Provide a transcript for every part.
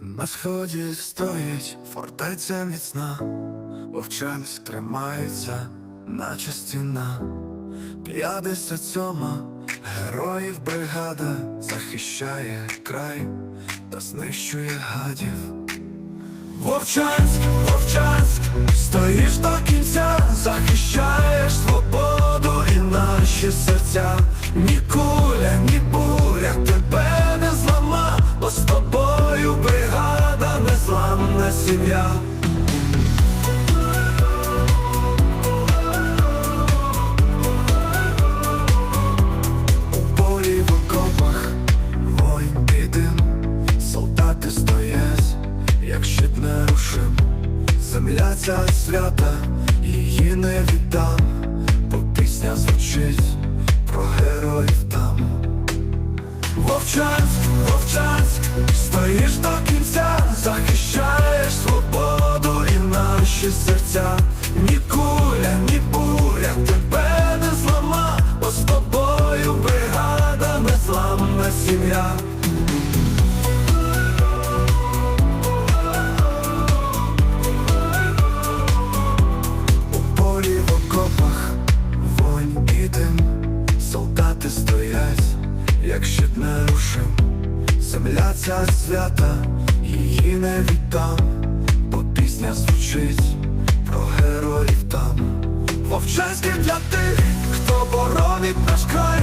На сході стоїть фортеця міцна, Вовчанськ тримається, наче стіна. П'ятдесят сьома героїв бригада захищає край та знищує гадів. Вовчанськ, Вовчанськ, стоїш до кінця, захищаєш свободу і наші серця. Сім'я. У полі в окопах воїн і солдати стоять, як щит нерушим. Земля ця свята, її не віддам, бо пісня звучить про героїв там. Вовчанськ, Земля ця свята, її не віддам, бо пісня звучить про героїв там. Вовчанський для тих, хто боронить наш край,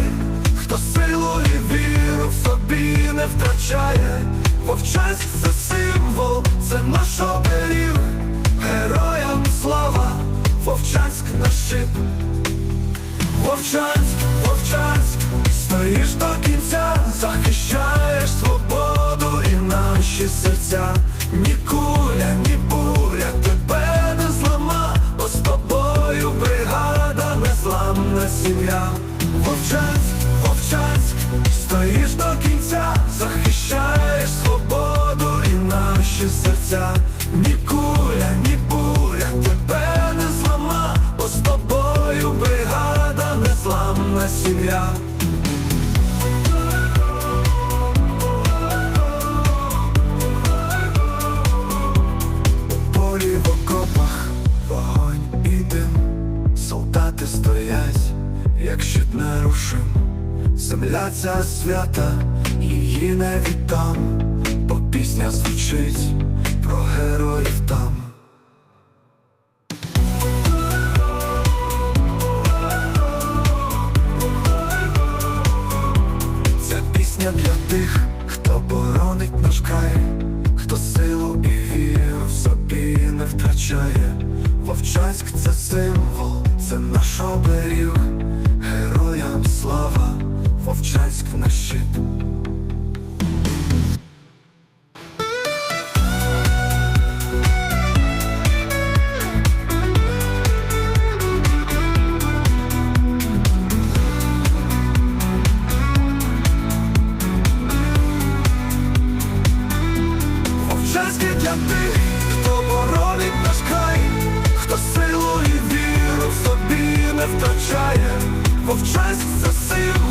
хто силу і віру в собі не втрачає. Вовчанськ це символ, це наш оберіг, героям слава, Вовчанськ наш щит. Вовчанськ, наші серця. Ні куля, ні буря тебе не злама, бо з тобою бригада незламна сім'я. Вовчанськ, Вовчанськ, стоїш до кінця, захищаєш свободу і наші серця. Ні куля, ні буря тебе не злама, бо з тобою бригада незламна сім'я. Солдати стоять, як щит нерушим. Земля ця свята, її не віддам, бо пісня звучить про героїв там. Ця пісня для тих, наш оберіг, героям слава, Вовчанськ на щит. Не втрачає. Наш оберіг.